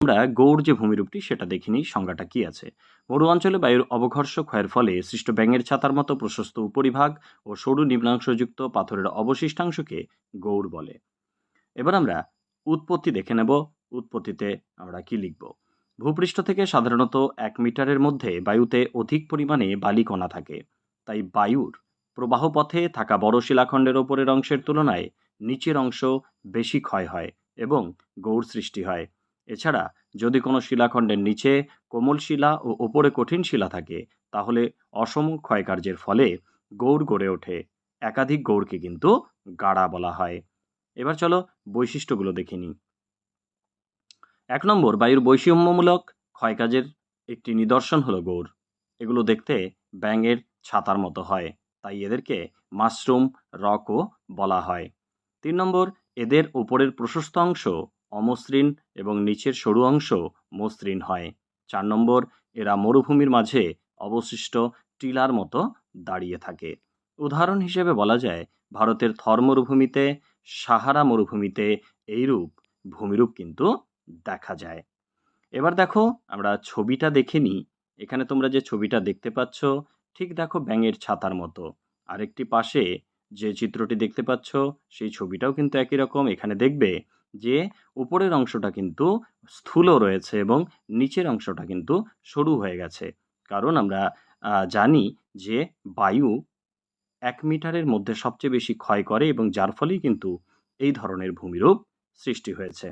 আমরা গৌড় যে ভূমিরূপটি সেটা দেখিনি, সংজ্ঞাটা কি আছে? মরু অঞ্চলে বায়ুর অবঘর্ষ ক্ষয়ের ফলে সৃষ্ট ব্যাঙের ছাতার মতো প্রশস্ত উপরিভাগ ও সরু নিম্নাংশযুক্ত পাথরের অবশিষ্টাংশকে গৌড় বলে। এবার আমরা উৎপত্তি দেখে নেব, উৎপত্তিতে আমরা কি লিখব? ভূপৃষ্ঠ থেকে সাধারণত এক মিটারের মধ্যে বায়ুতে অধিক পরিমাণে বালিকণা থাকে। তাই বায়ুর প্রবাহ পথে থাকা বড় শিলাখণ্ডের ওপরের অংশের তুলনায় নিচের অংশ বেশি ক্ষয় হয় এবং গৌড় সৃষ্টি হয়। এছাড়া যদি কোনো শিলাখণ্ডের নিচে কোমল শিলা ও ওপরে কঠিন শিলা থাকে, তাহলে অসম ক্ষয়কার্যের ফলে গৌড় গড়ে ওঠে। একাধিক গৌড়কে কিন্তু গাড়া বলা হয়। এবার চলো বৈশিষ্ট্যগুলো দেখে নিই। এক নম্বর, বায়ুর বৈষম্যমূলক ক্ষয়কাজের একটি নিদর্শন হলো গৌড়। এগুলো দেখতে ব্যাঙের ছাতার মতো হয়, তাই এদেরকে মাশরুম, রকও বলা হয়। তিন নম্বর, এদের উপরের প্রশস্ত অংশ অমসৃণ এবং নিচের সরু অংশ মসৃণ হয়। চার নম্বর, এরা মরুভূমির মাঝে অবশিষ্ট টিলার মতো দাঁড়িয়ে থাকে। উদাহরণ হিসেবে বলা যায়, ভারতের থর মরুভূমিতে, সাহারা মরুভূমিতে এইরূপ ভূমিরূপ কিন্তু দেখা যায়। এবার দেখো, আমরা ছবিটা দেখে নিই। এখানে তোমরা যে ছবিটা দেখতে পাচ্ছ, ঠিক দেখো ব্যাঙের ছাতার মতো। আরেকটি পাশে যে চিত্রটি দেখতে পাচ্ছ, সেই ছবিটাও কিন্তু একই রকম। এখানে দেখবে যে উপরের অংশটা কিন্তু স্থূল রয়েছে এবং নিচের অংশটা কিন্তু সরু হয়ে গেছে। কারণ আমরা জানি যে বায়ু এক মিটারের মধ্যে সবচেয়ে বেশি ক্ষয় করে এবং যার ফলেই কিন্তু এই ধরনের ভূমিরূপ সৃষ্টি হয়েছে।